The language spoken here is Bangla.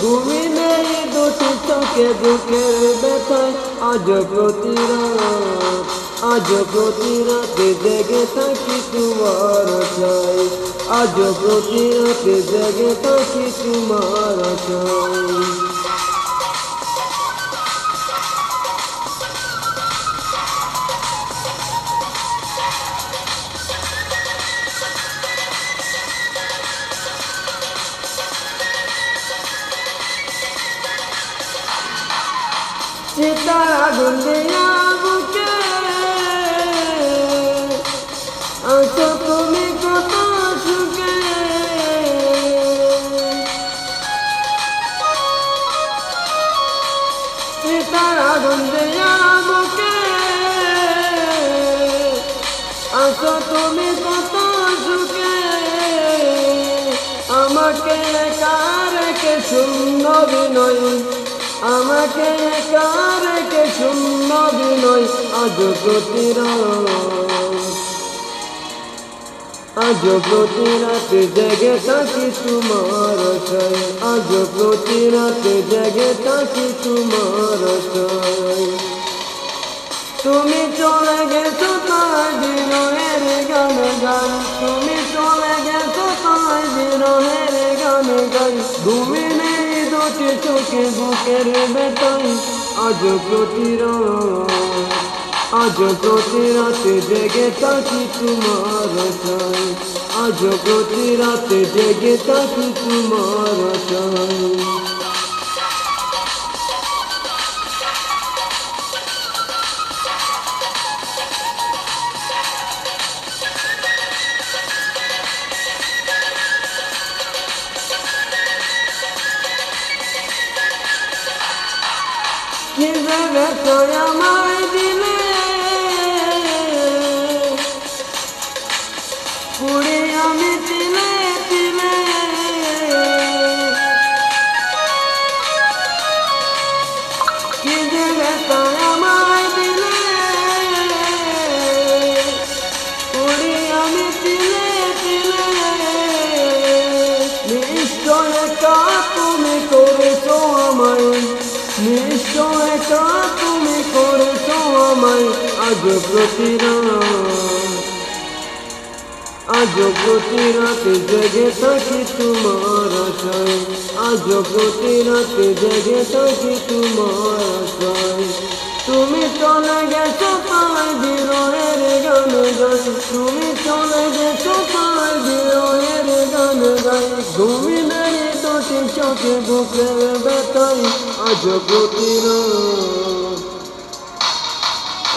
ঘুমি নেই দুটি চোখে বুকের ব্যথায় আজ প্রতি রাত আজ প্রতিরাতে জেগে থাকি তোমার চাই আজ প্রতিরাতে জেগে থাকি তোমার চাই সীতার আগুন দিয়া বুকে তুমি কত সুখে সীতার আগুন দিয়া তুমি কত সুখে আমাকে কারকে শূন্য বিনয়। আমাকে কারকে শূন্য বিনয়, আজ প্রতিরা আজ প্রতি রাতে জেগে থাকি তোমার আজ প্রতি রাতে জেগে থাকি তোমার তুমি চলে গেছো তাই বিরহের গান গান তুমি চলে গেছো তাই বিরহের গান গাই ঘুমি দুটি চোখে বুকের বেতন। আজ প্রতির রাত আজ প্রতি রাতে জেগে থাকি তোমার আজ প্রতি রাতে জেগে থাকি তোমার চাই Size ve আজ প্রতিরা আজ প্রতি রাতে জেগে থাকি তোমার আশায়। আজ প্রতি রাতে জেগে থাকি তোমার আশায়। তুমি চলে গেছো তাই বিরহের গান গাই তুমি চলে গেছো তাই বিরহের গান গাই তুমি নেই দুটি চোখে বুকের ব্যথাই আজ প্রতি রাত